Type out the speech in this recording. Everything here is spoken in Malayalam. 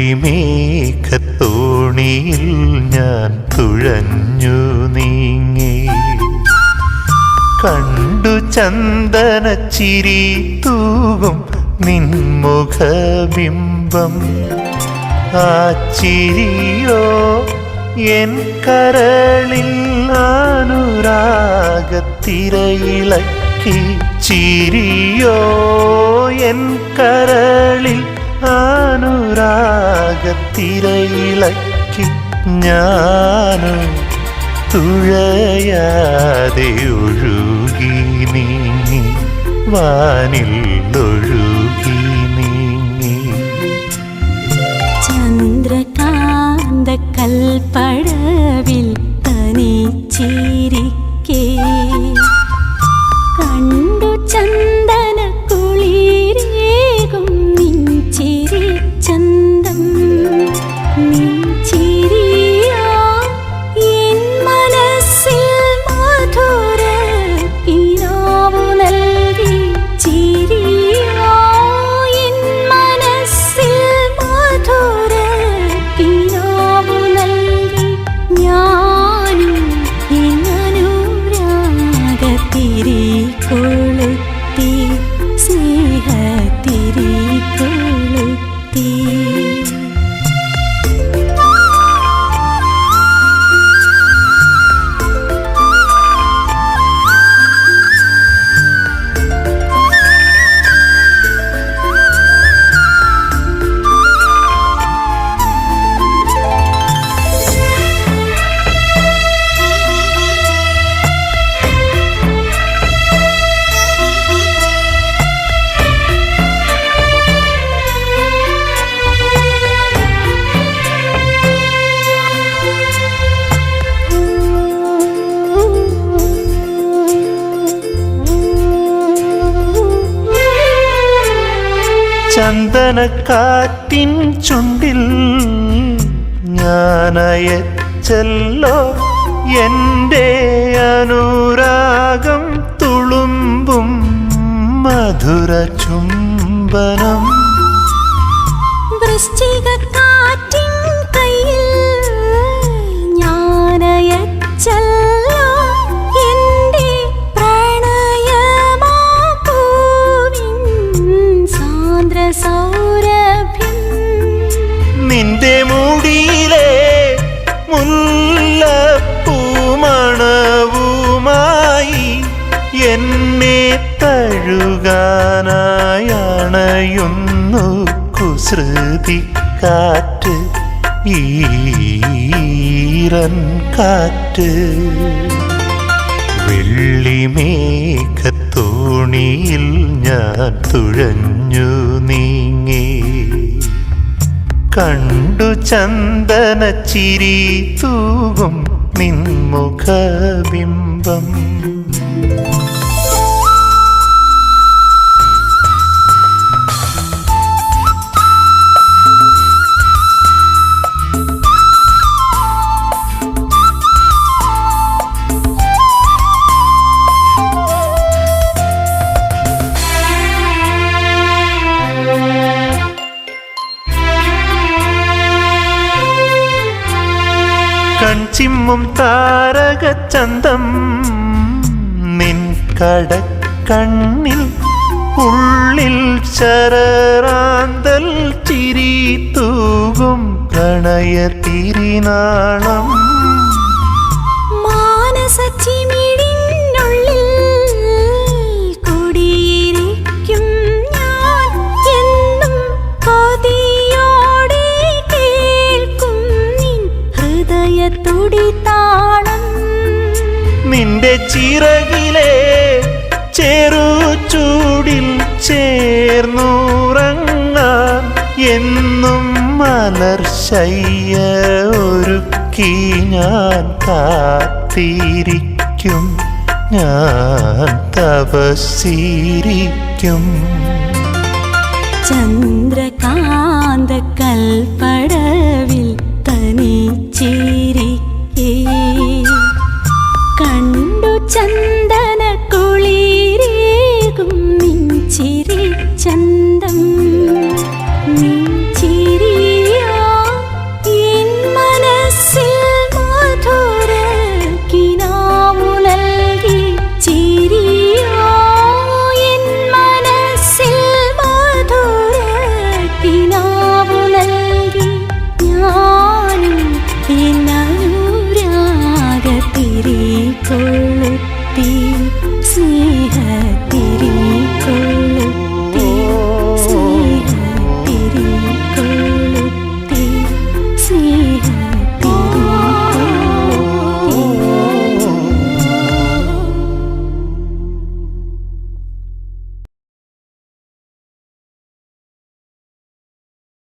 കുളിമേഘത്തോണിയിൽ ഞാൻ തുഴഞ്ഞു നീങ്ങി. കണ്ടു ചന്ദന ചിരി തൂകും നിൻമുഖബിംബം. ആ ചിരിയോ എൻ കരളിൽ അനുരാഗത്തിരയിളക്കി ചിരിയോ എൻ കരളിൽ അനുരാഗത്തിരയിളക്കി ഞാനും തുഴയാതെ ഒഴുകി നീങ്ങി വാനിൽ ഒഴുകി ചന്ദനക്കാറ്റിൻ ചുണ്ടിൽ ഞാനയച്ചല്ലോ എന്റെ അനുരാഗം തുളുമ്പും മധുര ചുംബനം. നിന്റെ മുടിയിലെ മുല്ലപ്പൂമണവുമായി എന്നെ തഴുകാനായണയുന്നു കുസൃതി കാറ്റ് ീരൻ കാറ്റ്. വെള്ളിമേഘത്തോണിയിൽ ഞാൻ തുഴഞ്ഞു കണ്ടു ചന്ദന ചിരി തൂകും നിൻമുഖബിംബം കൺചിമ്മും താരകച്ചന്തം നിൻ കടക്കണ്ണിൽ ഉള്ളിൽ ശരറാന്തൽ ചിരി തൂകും പ്രണയത്തിരിനാളം മാനസച്ചിമിഴിനുള്ളിൽ നിന്റെ ചിറകിലെ ചെറു ചൂടിൽ ചേർന്നുറങ്ങാൻ എന്നും മലർശയ്യ ഒരുക്കി ഞാൻ കാത്തിരിക്കും. ഞാൻ തപസ്സിരിക്കും. ചന്ദ്രകാന്ത കൽപ്പടവിൽ cold.